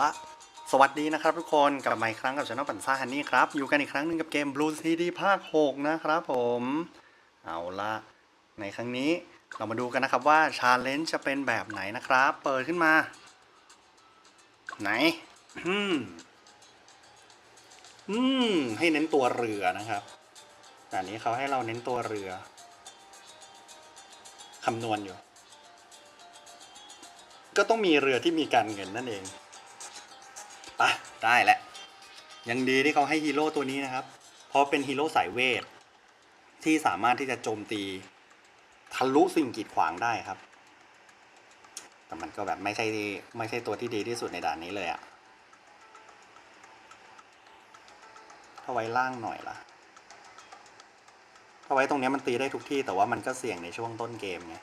ละ สวัสดีนะครับทุกคนกลับมาอีกครั้งกับช anel ปันซ่าฮันนี่ครับ อยู่กันอีกครั้งหนึ่งกับเกม Blue CD ภาค 6 นะครับผม เอาละในครั้งนี้เรามาดูกันนะครับว่าชาเลนจ์จะเป็นแบบไหนนะครับ เปิดขึ้นมา ไหน อืมอืมให้เน้นตัวเรือนะครับอันนี้เขาให้เราเน้นตัวเรือคำนวณอยู่ ก็ต้องมีเรือที่มีการเงินนั่นเอง ปะได้แหละ ยังดีที่เขาให้ฮีโร่ตัวนี้นะครับ เพราะเป็นฮีโร่สายเวท ที่สามารถที่จะโจมตีทะลุสิ่งกีดขวางได้ครับ แต่มันก็แบบไม่ใช่ไม่ใช่ตัวที่ดีที่สุดในด่านนี้เลยอะถ้าไว้ล่างหน่อยล่ะถ้าไว้ตรงนี้มันตีได้ทุกที่แต่ว่ามันก็เสี่ยงในช่วงต้นเกมไง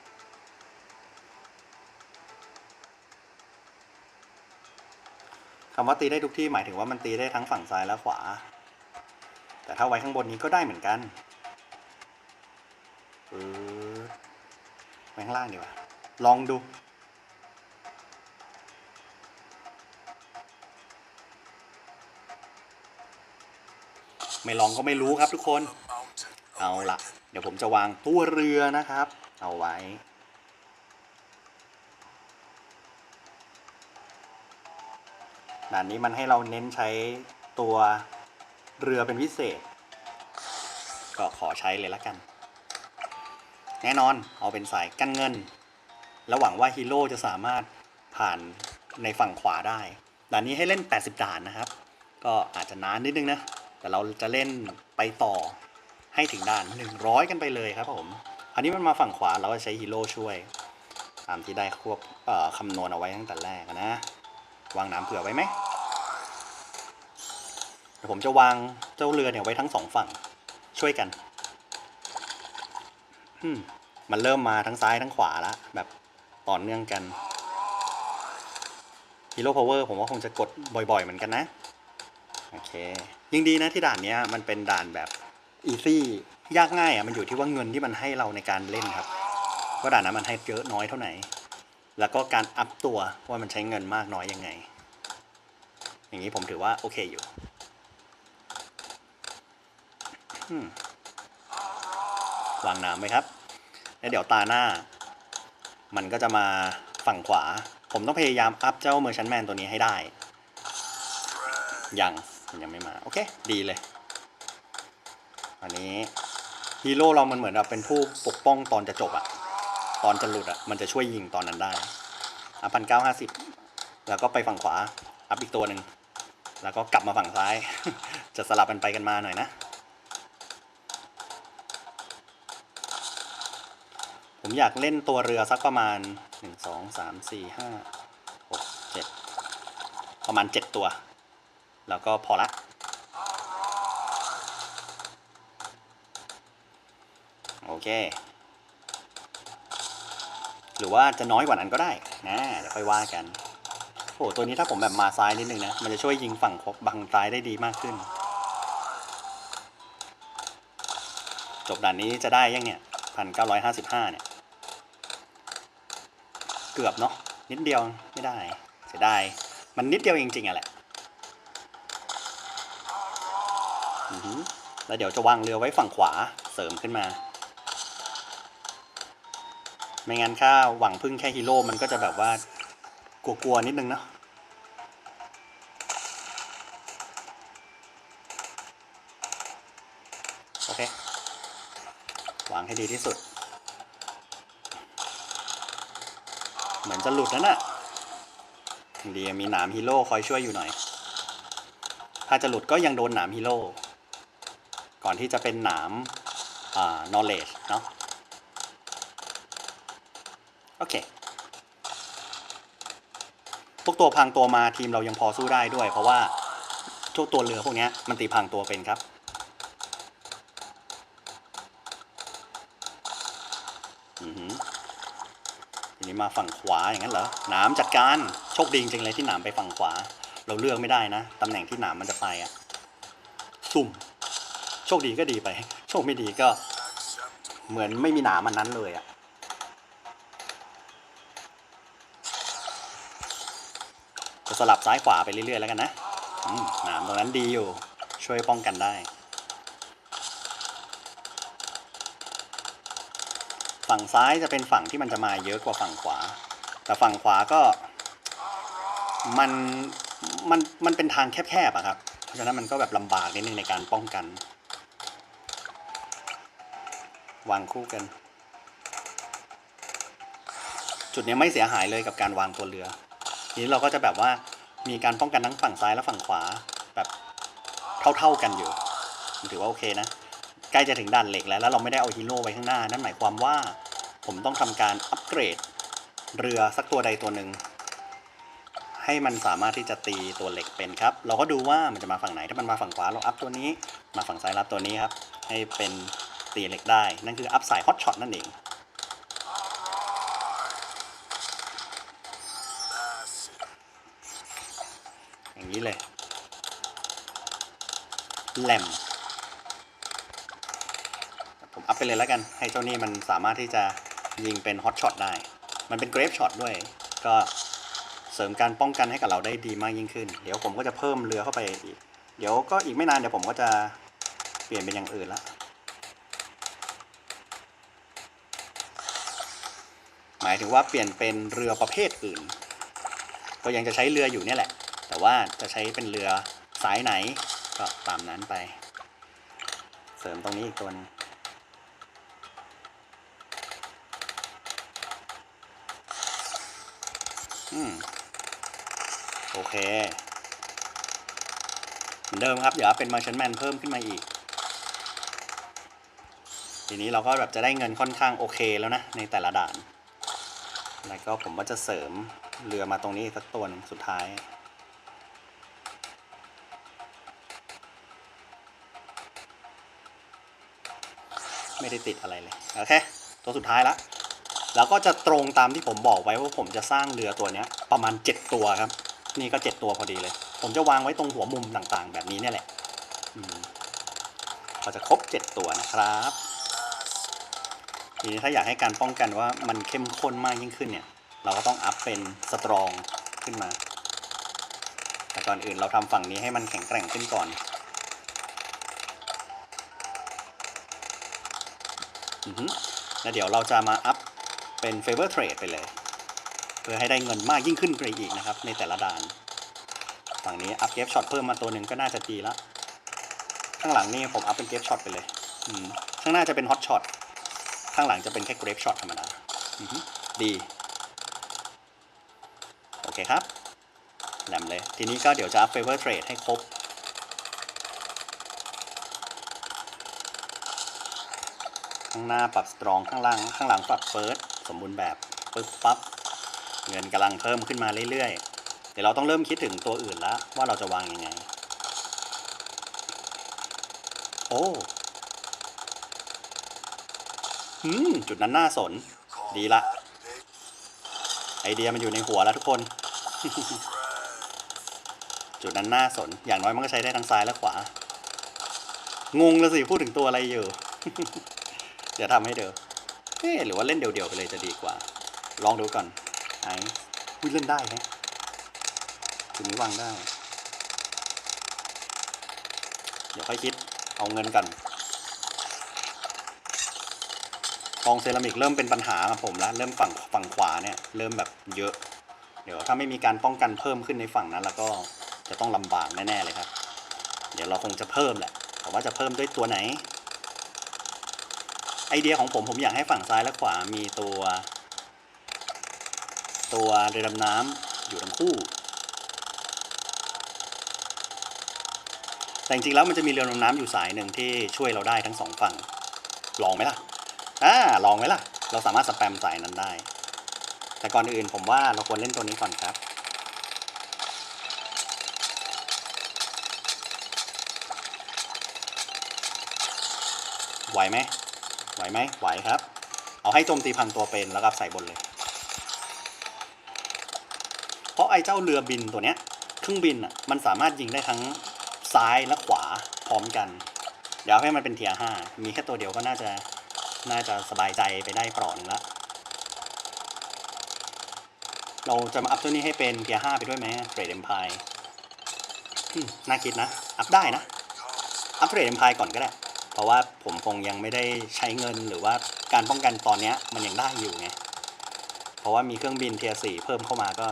คำว่าตีได้ทุกที่หมายถึงว่ามันตีได้ทั้งฝั่งซ้ายและขวา แต่ถ้าไว้ข้างบนนี้ก็ได้เหมือนกันเออไว้ข้างล่างดีกว่า ลองดู ไม่ลองก็ไม่รู้ครับทุกคน เอาละเดี๋ยวผมจะวางตัวเรือนะครับ เอาไว้ ด่านนี้มันให้เราเน้นใช้ตัวเรือเป็นพิเศษ ก็ขอใช้เลยละกัน แน่นอนเอาเป็นสายกันเงิน แล้วหวังว่าฮีโร่จะสามารถผ่านในฝั่งขวาได้ ด่านนี้ให้เล่น 80 ด่านนะครับ ก็อาจจะนานนิดนึงนะ แต่เราจะเล่นไปต่อให้ถึงด่าน 100 กันไปเลยครับผมอันนี้มันมาฝั่งขวาเราก็ใช้ฮีโร่ช่วย ตามที่ได้ควบคำนวณเอาไว้ตั้งแต่แรกนะ วางน้ำเผื่อไว้ไหมเดี๋ยวผมจะวางเจ้าเรือเนี่ยไว้ทั้งสองฝั่งช่วยกันอืมมันเริ่มมาทั้งซ้ายทั้งขวาแล้วแบบต่อเนื่องกันฮีโร่พาวเวอร์ผมว่าคงจะกดบ่อยๆเหมือนกันนะ โอเคยิ่งดีนะที่ด่านเนี้ยมันเป็นด่านแบบอีซี่ยากง่ายอะมันอยู่ที่ว่าเงินที่มันให้เราในการเล่นครับว่าด่านนั้นมันให้เยอะน้อยเท่าไหร่ แล้วก็การอัพตัวว่ามันใช้เงินมากน้อยยังไง อย่างนี้ผมถือว่าโอเคอยู่วางน้ำไหมครับ แล้วเดี๋ยวตาหน้า มันก็จะมาฝั่งขวา ผมต้องพยายามอัพเจ้าเมอร์ชันแมนตัวนี้ให้ได้ ยังมันยังไม่มา โอเค ดีเลย อันนี้ฮีโร่เรามันเหมือนแบบเป็นผู้ปกป้องตอนจะจบอะ ตอนจะหลุดอะมันจะช่วยยิงตอนนั้นได้อัพพันเก้าห้าสิบแล้วก็ไปฝั่งขวา อัพอีกตัวหนึ่งแล้วก็กลับมาฝั่งซ้าย จะสลับกันไปกันมาหน่อยนะ ผมอยากเล่นตัวเรือสักประมาณหนึ่งสองสามสี่ห้าหกเจ็ดประมาณเจ็ดตัว แล้วก็พอละโอเค หรือว่าจะน้อยกว่านั้นก็ได้นะเดี๋ยวค่อยว่ากันโอ้ตัวนี้ถ้าผมแบบมาซ้ายนิดนึงนะ มันจะช่วยยิงฝั่งบังซ้ายได้ดีมากขึ้น จบด่านนี้จะได้ยังเนี่ยพันเก้าร้อยห้าสิบห้าเนี่ย เกือบเนาะนิดเดียวไม่ได้เสียดายมันนิดเดียวจริงๆอะแหละแล้วเดี๋ยวจะวางเรือไว้ฝั่งขวาเสริมขึ้นมา ไม่งั้นถ้าหวังพึ่งแค่ฮีโร่มันก็จะแบบว่ากลัวๆนิดนึงเนาะโอเควางให้ดีที่สุด เหมือนจะหลุดแล้วนะ่ะดีมีหนามฮีโร่คอยช่วยอยู่หน่อย ถ้าจะหลุดก็ยังโดนหนามฮีโร่ก่อนที่จะเป็นหนามอ่า knowledge เนาะ โอเค พวกตัวพังตัวมาทีมเรายังพอสู้ได้ด้วย เพราะว่าทุกตัวเรือพวกนี้มันตีพังตัวเป็นครับอือหือทีนี้มาฝั่งขวาอย่างนั้นเหรอหนามจัดการโชคดีจริงเลยที่หนามไปฝั่งขวา เราเลือกไม่ได้นะตำแหน่งที่หนามมันจะไปอะซุ่ม โชคดีก็ดีไป โชคไม่ดีก็ เหมือนไม่มีหนามมันนั้นเลยอะ จะ สลับซ้ายขวาไปเรื่อยๆแล้วกันนะหนามตรงนั้นดีอยู่ ช่วยป้องกันได้ ฝั่งซ้ายจะเป็นฝั่งที่มันจะมาเยอะกว่าฝั่งขวา แต่ฝั่งขวาก็มันมันมันเป็นทางแคบๆอะครับ เพราะฉะนั้นมันก็แบบลำบากนิดนึงในการป้องกัน วางคู่กัน จุดนี้ไม่เสียหายเลยกับการวางตัวเรือ ทีนี้เราก็จะแบบว่ามีการป้องกันทั้งฝั่งซ้ายและฝั่งขวาแบบเท่าๆกันอยู่ถือว่าโอเคนะ ใกล้จะถึงด่านเหล็กแล้วแล้วเราไม่ได้เอาฮีโร่ไว้ข้างหน้า นั่นหมายความว่าผมต้องทำการอัปเกรด เรือสักตัวใดตัวหนึ่งให้มันสามารถที่จะตีตัวเหล็กเป็นครับ เราก็ดูว่ามันจะมาฝั่งไหนถ้ามันมาฝั่งขวาเราอัพตัวนี้ มาฝั่งซ้ายรับตัวนี้ครับ ให้เป็นตีเหล็กได้ นั่นคืออัพสายฮอตช็อตนั่นเอง แหลมผมอัพไปเลยแล้วกัน ให้เจ้านี่มันสามารถที่จะยิงเป็นฮอตช็อตได้ มันเป็นเกรฟช็อตด้วย ก็เสริมการป้องกันให้กับเราได้ดีมากยิ่งขึ้น เดี๋ยวผมก็จะเพิ่มเรือเข้าไปอีก เดี๋ยวก็อีกไม่นานเดี๋ยวผมก็จะเปลี่ยนเป็นอย่างอื่นละ หมายถึงว่าเปลี่ยนเป็นเรือประเภทอื่น ก็ยังจะใช้เรืออยู่เนี่ยแหละ แต่ว่าจะใช้เป็นเรือสายไหน ก็ตามนั้นไป เสริมตรงนี้อีกตัวนึงอืมโอเค เหมือนเดิมครับ เดี๋ยวเป็น Merchantman เพิ่มขึ้นมาอีก ทีนี้เราก็แบบจะได้เงินค่อนข้างโอเคแล้วนะ ในแต่ละด่าน แล้วก็ผมว่าจะเสริมเรือมาตรงนี้อีกสักตัวหนึงสุดท้าย ไม่ได้ติดอะไรเลยโอเคตัวสุดท้ายละแล้วก็จะตรงตามที่ผมบอกไว้ว่าผมจะสร้างเรือตัวนี้ประมาณ 7 ตัวครับ นี่ก็ 7 ตัวพอดีเลย ผมจะวางไว้ตรงหัวมุมต่างๆ แบบนี้เนี่ยแหละอืมพอจะครบ 7 ตัวนะครับทีนี้ถ้าอยากให้การป้องกันว่ามันเข้มข้นมากยิ่งขึ้นเนี่ย เราก็ต้องอัพเป็นสตรองขึ้นมา แต่ก่อนอื่นเราทำฝั่งนี้ให้มันแข็งแกร่งขึ้นก่อน แล้วเดี๋ยวเราจะมาอัพเป็น favor trade ไปเลย เพื่อให้ได้เงินมากยิ่งขึ้นไปอีกนะครับ ในแต่ละด่าน ฝั่งนี้อัพเกฟช็อตเพิ่มมาตัวหนึ่งก็น่าจะดีละ ข้างหลังนี่ผมอัพเป็นเกฟช็อตไปเลยข้างหน้าจะเป็นฮอตช็อตข้างหลังจะเป็นแค่เกรฟช็อตธรรมดาดีโอเคครับแหลมเลย ทีนี้ก็เดี๋ยวจะอัพ favor trade ให้ครบ ข้างหน้าปรับ strong ข้างล่าง ข้างหลังปรับ first สสมบูรณ์แบบปึ๊บปั๊บเงินกำลังเพิ่มขึ้นมาเรื่อยๆ เดี๋ยวเราต้องเริ่มคิดถึงตัวอื่นแล้วว่าเราจะวางยังไง โอ้อืมจุดนั้นน่าสน ดีละ ไอเดียมันอยู่ในหัวแล้วทุกคน จุดนั้นน่าสน อย่างน้อยมันก็ใช้ได้ทั้งซ้ายและขวา งงเลยสิ พูดถึงตัวอะไรอยู่ เดี๋ยวทำให้เดียวเอ๊หรือว่าเล่นเดี่ยวๆไปเลยจะดีกว่า ลองดูก่อนไอ้เล่นได้ไหมจุดนี้วางได้ เดี๋ยวค่อยคิด เอาเงินกันกองเซรามิกเริ่มเป็นปัญหากับผมแล้ว เริ่มฝั่งฝั่งขวาเนี่ย เริ่มแบบเยอะ เดี๋ยวถ้าไม่มีการป้องกันเพิ่มขึ้นในฝั่งนั้น แล้วก็จะต้องลำบากแน่ๆเลยครับ เดี๋ยวเราคงจะเพิ่มแหละแต่ว่าจะเพิ่มด้วยตัวไหน ไอเดียของผมผมอยากให้ฝั่งซ้ายและขวามีตัว ตัวเรือดำน้ำอยู่ทั้งคู่ แต่จริงๆแล้วมันจะมีเรือดำน้ำอยู่สายหนึ่งที่ช่วยเราได้ทั้งสองฝั่ง ลองไหมล่ะอ่าลองไหมล่ะ เราสามารถสแปมสายนั้นได้ แต่ก่อนอื่นผมว่าเราควรเล่นตัวนี้ก่อนครับไหวไหม ไหวไหมไหวครับ เอาให้โจมตีพังตัวเป็นแล้วก็ใส่บนเลย เพราะไอ้เจ้าเรือบินตัวเนี้ยเครื่องบินอะมันสามารถยิงได้ทั้งซ้ายและขวาพร้อมกัน เดี๋ยวให้มันเป็นเทียห้ามีแค่ตัวเดียวก็น่าจะน่าจะสบายใจไปได้เปราะหนึ่งละเราจะมาอัพตัวนี้ให้เป็นเกียห้าไปด้วยไหมเทรดเอ็มพายน่าคิดนะ อัพได้นะ อัพเทรดเอ็มพายก่อนก็ได้ ราะว่าผมคงยังไม่ได้ใช้เงินหรือว่าการป้องกันตอนนี้มันยังได้อยู่ไง เพราะว่ามีเครื่องบินเทียสี่เพิ่มเข้ามาก็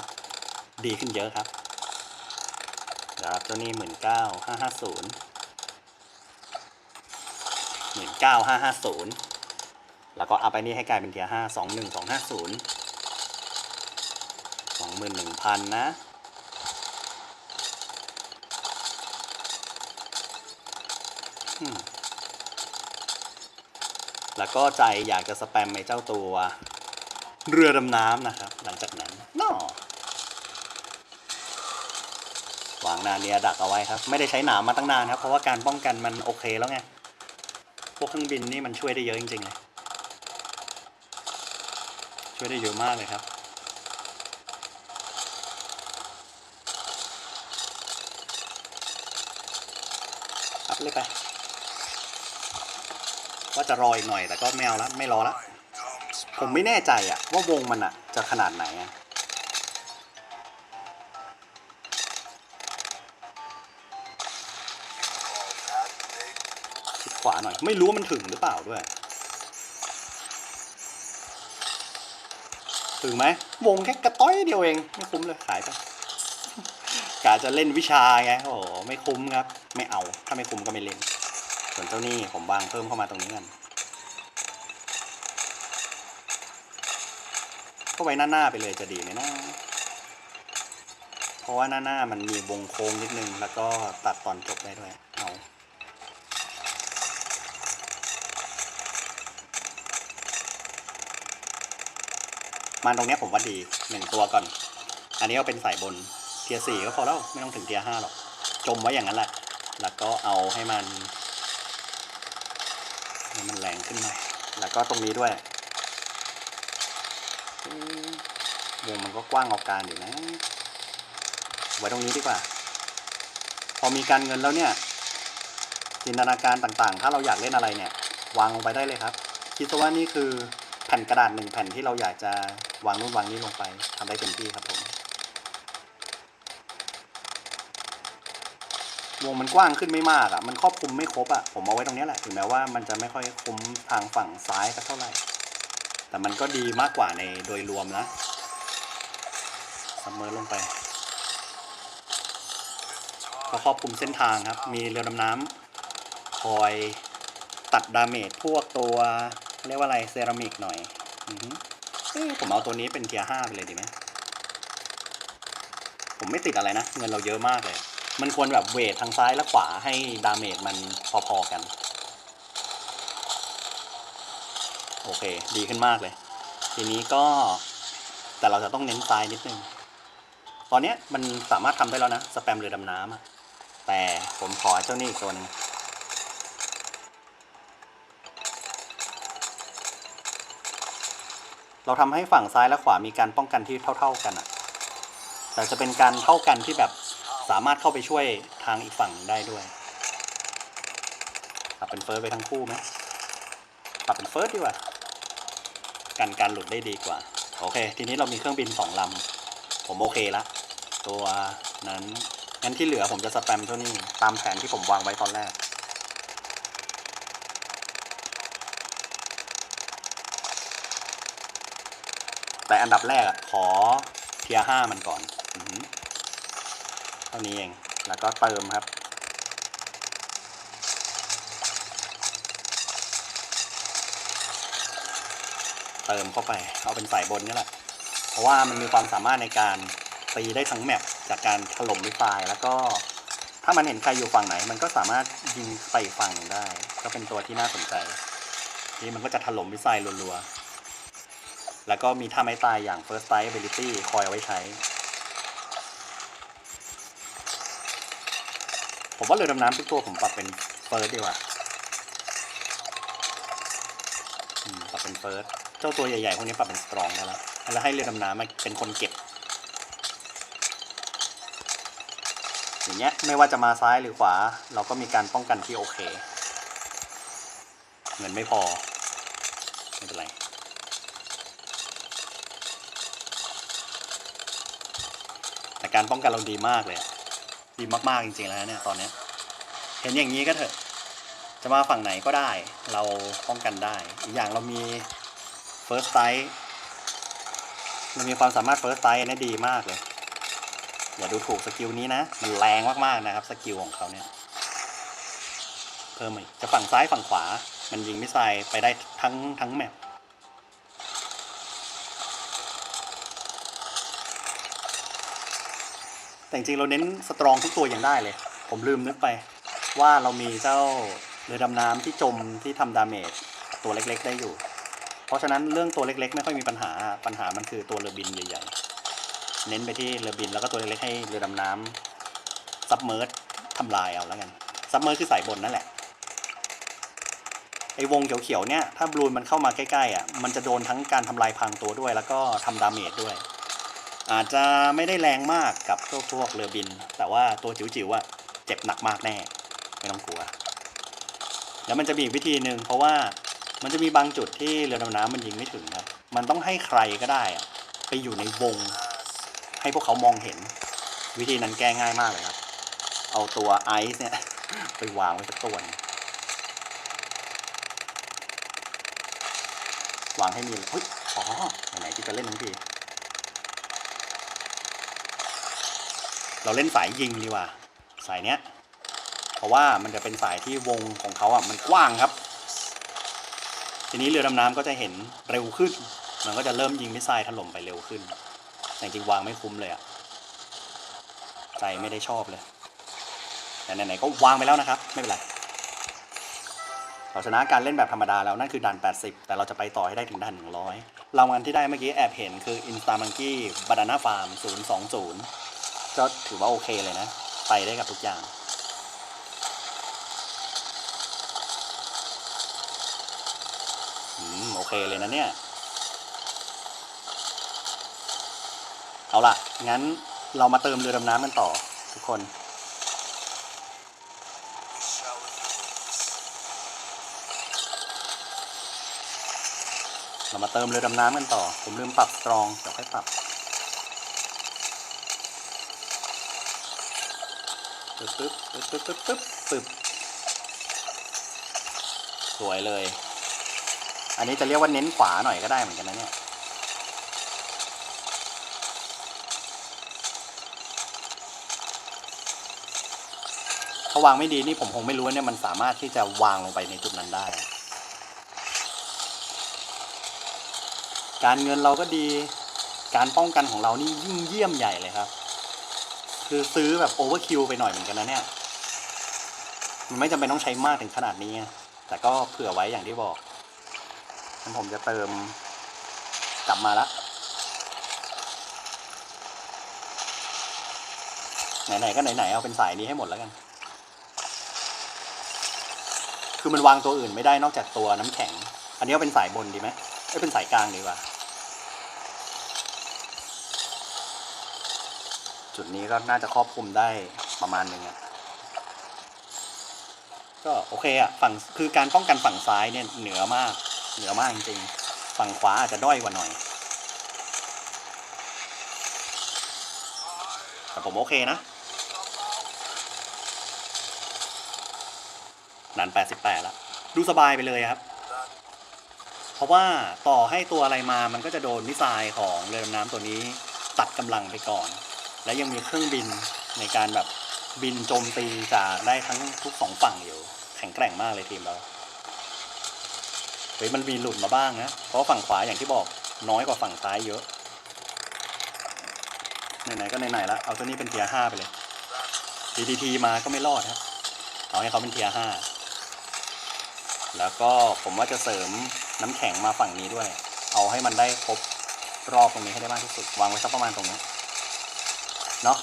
ดีขึ้นเยอะครับเดี๋ยวรับตัวนี้หมื่นเก้าห้าห้าศูนย์หมื่นเก้าห้าห้าศูนย์แล้วก็เอาไปนี่ให้กลายเป็นเทียห้าสองหนึ่งสองห้าศูนย์สองหมื่นหนึ่งพันนะอืม แล้วก็ใจอยากจะสแปมไอ้เจ้าตัว เรือดำน้ำนะครับ หลังจากนั้นนอวางนาเนียดักเอาไว้ครับ ไม่ได้ใช้หนามมาตั้งนานครับ เพราะว่าการป้องกันมันโอเคแล้วไง พวกเครื่องบินนี่มันช่วยได้เยอะจริงๆเลย ช่วยได้เยอะมากเลยครับอัพเลยไป ว่าจะรออีกหน่อยแต่ก็ไม่เอาละไม่รอละผมไม่แน่ใจอะว่าวงมันอะจะขนาดไหนอะชิดขวาหน่อย ไม่รู้ว่ามันถึงหรือเปล่าด้วย ถึงไหมวงแค่กระต้อยเดียวเองไม่คุ้มเลยขายไปกะจะเล่นวิชาไงโอ้ไม่คุ้มครับ ไม่เอาถ้าไม่คุ้มก็ไม่เล่น ส่วนเจ้านี่ผมวางเพิ่มเข้ามาตรงนี้กันก็ไว้หน้าหน้าๆไปเลยจะดีไหมนะเพราะว่าหน้าหน้าๆมันมีวงโค้งนิดนึง แล้วก็ตัดตอนจบได้ด้วย เอามาตรงนี้ผมว่าดีหนึ่งตัวก่อน อันนี้เอาเป็นสายบนเทียร์สี่ก็พอแล้ว ไม่ต้องถึงเทียร์ห้าหรอก จมไว้อย่างนั้นแหละ แล้วก็เอาให้มัน ขึ้นหน่อยแล้วก็ตรงนี้ด้วยวงมันก็กว้างเอาการอยู่นะ ไว้ตรงนี้ดีกว่า พอมีการเงินแล้วเนี่ย จินตนาการต่างๆ ถ้าเราอยากเล่นอะไรเนี่ย วางลงไปได้เลยครับ คิดซะว่านี่คือแผ่นกระดาษหนึ่งแผ่นที่เราอยากจะวางนู่นวางนี่ลงไปทำได้เต็มที่ครับผม วงมันกว้างขึ้นไม่มากอะ่ะ มันครอบคลุมไม่ครบอะ่ะ ผมเอาไว้ตรงนี้แหละ ถึงแม้ว่ามันจะไม่ค่อยคุ้มทางฝั่งซ้ายสักเท่าไหร่ แต่มันก็ดีมากกว่าในโดยรวมนะซัมเมอร์ลงไป ก็ครอบคลุมเส้นทางครับ มีเรือดำน้ำคอยตัดดาเมจพวกตัวเรียกว่าอะไรเซรามิกหน่อยอือผมเอาตัวนี้เป็นเทียร์ห้าไปเลยดีไหม ผมไม่ติดอะไรนะ เงินเราเยอะมากเลย มันควรแบบเวททางซ้ายและขวาให้ดาเมจมันพอๆกัน โอเค ดีขึ้นมากเลย ทีนี้ก็แต่เราจะต้องเน้นซ้ายนิดนึง ตอนเนี้ยมันสามารถทำได้แล้วนะ สแปมเรือดำน้ำแต่ผมขอเจ้านี่อีกตัวนึงเราทำให้ฝั่งซ้ายและขวามีการป้องกันที่เท่า ๆกันอะแต่จะเป็นการเท่ากันที่แบบ สามารถเข้าไปช่วยทางอีกฝั่งได้ด้วยปรับเป็นเฟิร์สไปทั้งคู่ไหมปรับเป็นเฟิร์สดีกว่ากันการหลุดได้ดีกว่า โอเค ทีนี้เรามีเครื่องบินสองลำ ผมโอเคละ ตัวนั้น งั้นที่เหลือผมจะสแปมเท่านี้ ตามแผนที่ผมวางไว้ตอนแรก แต่อันดับแรกอะขอเทียห้ามันก่อนอ เท่านี้เอง แล้วก็เติมครับ เติมเข้าไป เอาเป็นสายบนนี่แหละ เพราะว่ามันมีความสามารถในการตีได้ทั้งแมปจากการถล่มมิสไซล์แล้วก็ถ้ามันเห็นใครอยู่ฝั่งไหน มันก็สามารถยิงไปฝั่งหนึ่งได้ ก็เป็นตัวที่น่าสนใจ นี่มันก็จะถล่มมิสไซล์รัวๆ แล้วก็มีท่าไม้ตายอย่าง First Strike Ability คอยเอาไว้ใช้ ผมว่าเรือดำน้ำทุกตัวผมปรับเป็น First ดีกว่าปรับเป็น First เจ้าตัวใหญ่ๆพวกนี้ปรับเป็น Strong ได้แล้วแล้วให้เรือดำน้ำมาเป็นคนเก็บ อย่างเงี้ยไม่ว่าจะมาซ้ายหรือขวา เราก็มีการป้องกันที่โอเค เงินไม่พอ ไม่เป็นไรแต่การป้องกันเราดีมากเลยอะ ดีมากๆจริงๆแล้วเนี่ยตอนเนี้ยเห็นอย่างนี้ก็เถอะ จะมาฝั่งไหนก็ได้ เราป้องกันได้ อีกอย่างเรามี first sight มันมีความสามารถ first sight เนี่ยดีมากเลย อย่าดูถูกสกิลนี้นะ มันแรงมากๆนะครับสกิลของเขาเนี่ย เพิ่มอีกจะฝั่งซ้ายฝั่งขวา มันยิงมิสไซล์ไปได้ทั้งทั้งแมป แต่จริงเราเน้นสตรองทุกตัวอย่างได้เลย ผมลืมนึกไปว่าเรามีเจ้าเรือดำน้ำที่จมที่ทำดาเมจตัวเล็กๆ ได้อยู่ เพราะฉะนั้นเรื่องตัวเล็กๆ ไม่ค่อยมีปัญหาปัญหามันคือตัวเรือบินใหญ่ๆ เน้นไปที่เรือบินแล้วก็ตัวเล็กๆให้เรือดำน้ำซับเมอร์สทำลายเอาแล้วกันซับเมอร์คือสายบนนั่นแหละไอ้วงเขียวๆเนี่ยถ้าบลูนมันเข้ามาใกล้ๆอะมันจะโดนทั้งการทำลายพังตัวด้วย แล้วก็ทำดาเมจด้วย อาจจะไม่ได้แรงมากกับพวกพวกเรือบิน แต่ว่าตัวจิ๋วๆอะเจ็บหนักมากแน่ไม่ต้องกลัว แล้วมันจะมีวิธีหนึ่งเพราะว่ามันจะมีบางจุดที่เรือดำน้ำมันยิงไม่ถึงครับ มันต้องให้ใครก็ได้อะไปอยู่ในวง ให้พวกเขามองเห็น วิธีนั้นแก้ง่ายมากเลยครับ เอาตัวไอซ์เนี่ยไปวางไว้สักตัวนึงวางให้มีเฮ้ยอ๋อไหนๆที่จะเล่นทั้งที เราเล่นสายยิงดีกว่า สายเนี้ย เพราะว่ามันจะเป็นสายที่วงของเขาอะมันกว้างครับ ทีนี้เรือดำน้ำก็จะเห็นเร็วขึ้น มันก็จะเริ่มยิงมิสไซล์ถล่มไปเร็วขึ้น แต่จริงวางไม่คุ้มเลยอะ ใจไม่ได้ชอบเลยแต่ไหนๆก็วางไปแล้วนะครับ ไม่เป็นไรเราชนะการเล่นแบบธรรมดาแล้วนั่นคือด่าน 80 แต่เราจะไปต่อให้ได้ถึงด่าน 100 รางวัลที่ได้เมื่อกี้แอบเห็นคือ Insta Monkey Banana Farm 020 ก็ถือว่าโอเคเลยนะ ไปได้กับทุกอย่าง อืม โอเคเลยนะเนี่ย เอาล่ะ งั้นเรามาเติมเรือดำน้ำกันต่อ ทุกคน เรามาเติมเรือดำน้ำกันต่อ ผมลืมปรับตรอง เดี๋ยวค่อยปรับ ปึ๊บปึ๊บปึ๊บปึ๊บปึ๊บปึ๊บสวยเลย อันนี้จะเรียกว่าเน้นขวาหน่อยก็ได้เหมือนกันนะเนี่ยถ้าวางไม่ดีนี่ผมคงไม่รู้ว่าเนี่ยมันสามารถที่จะวางลงไปในจุดนั้นได้ การเงินเราก็ดี การป้องกันของเรานี่ยิ่งเยี่ยมใหญ่เลยครับ คือซื้อแบบโอเวอร์คิวไปหน่อยเหมือนกันนะเนี่ย มันไม่จำเป็นต้องใช้มากถึงขนาดนี้ แต่ก็เผื่อไว้อย่างที่บอกงั้นผมจะเติมกลับมาละไหนๆก็ไหนๆเอาเป็นสายนี้ให้หมดแล้วกัน คือมันวางตัวอื่นไม่ได้นอกจากตัวน้ำแข็ง อันนี้ก็เป็นสายบนดีไหมไม่เป็นสายกลางดีกว่า จุดนี้ก็น่าจะครอบคลุมได้ประมาณหนึ่งอะก็โอเคอะฝั่งคือการป้องกันฝั่งซ้ายเนี่ยเหนือมาก เหนือมากจริงๆ ฝั่งขวาอาจจะด้อยกว่าหน่อย แต่ผมโอเคนะนัน88แล้วดูสบายไปเลยครับ เพราะว่าต่อให้ตัวอะไรมามันก็จะโดนมิสไซล์ของเรือดำน้ำตัวนี้ ตัดกำลังไปก่อน และยังมีเครื่องบินในการแบบบินโจมตีจากได้ทั้งทุกสองฝั่งอยู่แข็งแกร่งมากเลยทีมเราเฮ้ยมันมีหลุดมาบ้างนะเพราะฝั่งขวาอย่างที่บอกน้อยกว่าฝั่งซ้ายเยอะไหนๆก็ไหนๆแล้วเอาตัวนี้เป็นเทียห้าไปเลย DDT มาก็ไม่รอดครับเอาให้เขาเป็นเทียห้าแล้วก็ผมว่าจะเสริมน้ำแข็งมาฝั่งนี้ด้วย เอาให้มันได้ครบรอบตรงนี้ให้ได้มากที่สุด วางไว้สักประมาณตรงนี้ เนาะ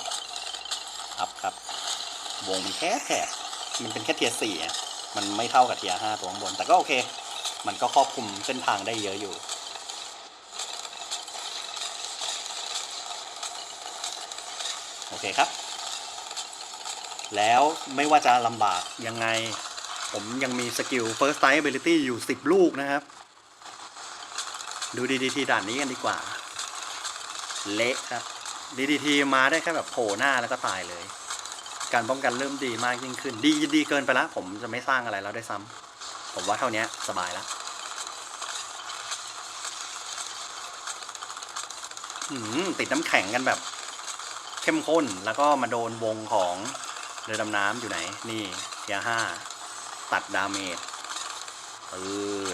ครับครับวงมันแค่แคบมันเป็นแค่เทียร์สี่มันไม่เท่ากับเทียร์ห้าตัวข้างบน แต่ก็โอเค มันก็ครอบคลุมเส้นทางได้เยอะอยู่โอเคครับ แล้วไม่ว่าจะลำบากยังไง ผมยังมีสกิล First Sight Ability อยู่ 10 ลูกนะครับ ดูดีๆทีด่านนี้กันดีกว่า เละครับ ดีดีทีมาได้แค่แบบโผล่หน้าแล้วก็ตายเลย การป้องกันเริ่มดีมากยิ่งขึ้น ดีดีเกินไปล้วผมจะไม่สร้างอะไรแล้วได้ซ้ำผมว่าเท่านี้สบายแล้วหืมติดน้ำแข็งกันแบบ เข้มข้นแล้วก็มาโดนวงของเรือดำน้ำอยู่ไหน นี่เทียห้าตัดดาเมจปื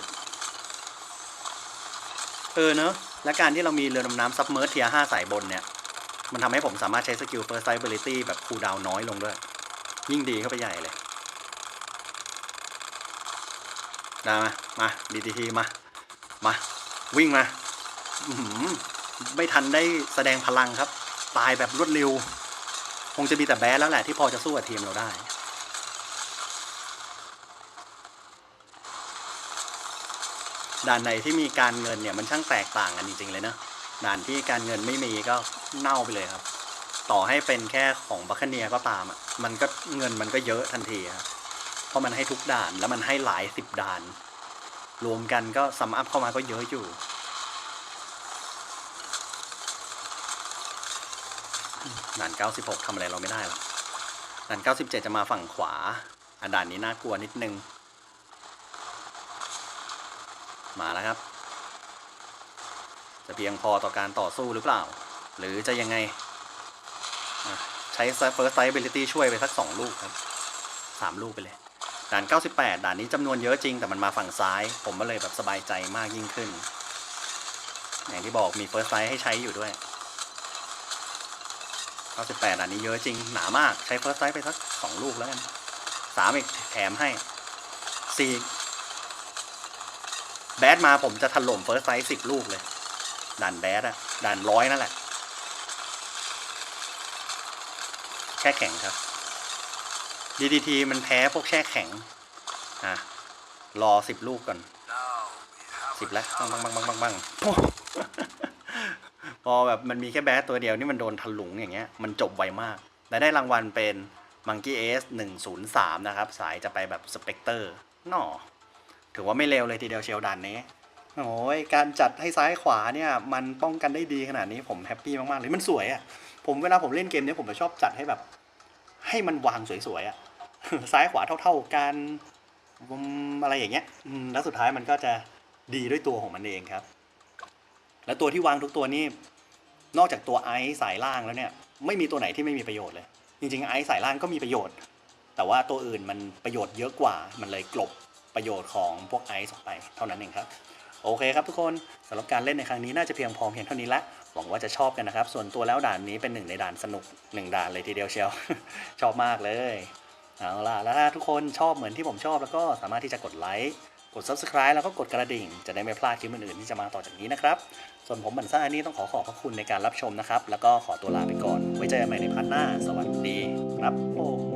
ดเออเนอะและการที่เรามีเรือดำน้ำซับเมอร์เทียห้าสายบนเนี่ย มันทำให้ผมสามารถใช้สกิล First Sight Ability แบบคูลดาวน้อยลงด้วย ยิ่งดีเข้าไปใหญ่เลยได้มา มา DTT มา มา วิ่งมาไม่ทันได้แสดงพลังครับ ตายแบบรวดเร็ว คงจะมีแต่แบสแล้วแหละที่พอจะสู้กับทีมเราได้ ด่านไหนที่มีการเงินเนี่ยมันช่างแตกต่างกันจริง ๆ เลยเนอะ ด่านที่การเงินไม่มีก็เน่าไปเลยครับ ต่อให้เป็นแค่ของบัคเนียก็ตามอะมันก็เงินมันก็เยอะทันทีครับเพราะมันให้ทุกด่านแล้วมันให้หลายสิบด่าน รวมกันก็ซัมอัพเข้ามาก็เยอะอยู่ด่าน 96ทำอะไรเราไม่ได้หรอกด่าน 97 จะมาฝั่งขวาอะด่านนี้น่ากลัวนิดนึง มาแล้วครับ จะเพียงพอต่อการต่อสู้หรือเปล่า หรือจะยังไง ใช้ first sight ability ช่วยไปสัก 2 ลูกครับ 3 ลูกไปเลย ด่าน 98 ด่านนี้จำนวนเยอะจริงแต่มันมาฝั่งซ้าย ผมก็เลยแบบสบายใจมากยิ่งขึ้น อย่างที่บอกมี first sight ให้ใช้อยู่ด้วย 98 ด่านนี้เยอะจริง หนามากใช้ first sight ไปสัก 2 ลูกแล้วกันสามอีกแถมให้สี่แบดมาผมจะถล่ม first sight 10ลูกเลย ด่านแบดอะด่านร้อยนั่นแหละ แช่แข็งครับ DDT มันแพ้พวกแช่แข็งอะรอสิบลูกก่อนสิบแล้วบังบังบังบังบังบังพอแบบมันมีแค่แบดตัวเดียวนี่มันโดนถลุงอย่างเงี้ยมันจบไวมาก และได้รางวัลเป็น Monkey S 103 นะครับ สายจะไปแบบสเปกเตอร์น่อถือว่าไม่เลวเลยทีเดียวเชียวดันนี้ โอ้ยการจัดให้ซ้ายขวาเนี่ยมันป้องกันได้ดีขนาดนี้ผมแฮปปี้มากๆเลยมันสวยอะ่ะผมเวลาผมเล่นเกมเนี้ยผมจะชอบจัดให้แบบ ให้มันวางสวยๆอะ่ะซ้ายขวาเท่า ๆกันอะไรอย่างเงี้ยแล้วสุดท้ายมันก็จะดีด้วยตัวของมันเองครับ แล้วตัวที่วางทุกตัวนี่นอกจากตัวไอซ์สายล่างแล้วเนี่ยไม่มีตัวไหนที่ไม่มีประโยชน์เลย จริงๆไอซ์สายล่างก็มีประโยชน์ แต่ว่าตัวอื่นมันประโยชน์เยอะกว่ามันเลยกลบประโยชน์ของพวกไอซ์ออกไปเท่านั้นเองครับ โอเคครับทุกคนสำหรับการเล่นในครั้งนี้น่าจะเพียงพอเพียงเท่านี้ละหวังว่าจะชอบกันนะครับ ส่วนตัวแล้วด่านนี้เป็นหนึ่งในด่านสนุกหนึ่งด่านเลยทีเดียวเชียว ชอบมากเลยเอาล่ะแล้วถ้าทุกคนชอบเหมือนที่ผมชอบแล้วก็สามารถที่จะกดไลค์กด subscribe แล้วก็กดกระดิ่ง จะได้ไม่พลาดคลิปอื่นๆที่จะมาต่อจากนี้นะครับ ส่วนผมบันซ่านี่ต้องขอขอบพระคุณในการรับชมนะครับ แล้วก็ขอตัวลาไปก่อน ไว้เจอกันใหม่ในพาร์ทหน้า สวัสดีครับผม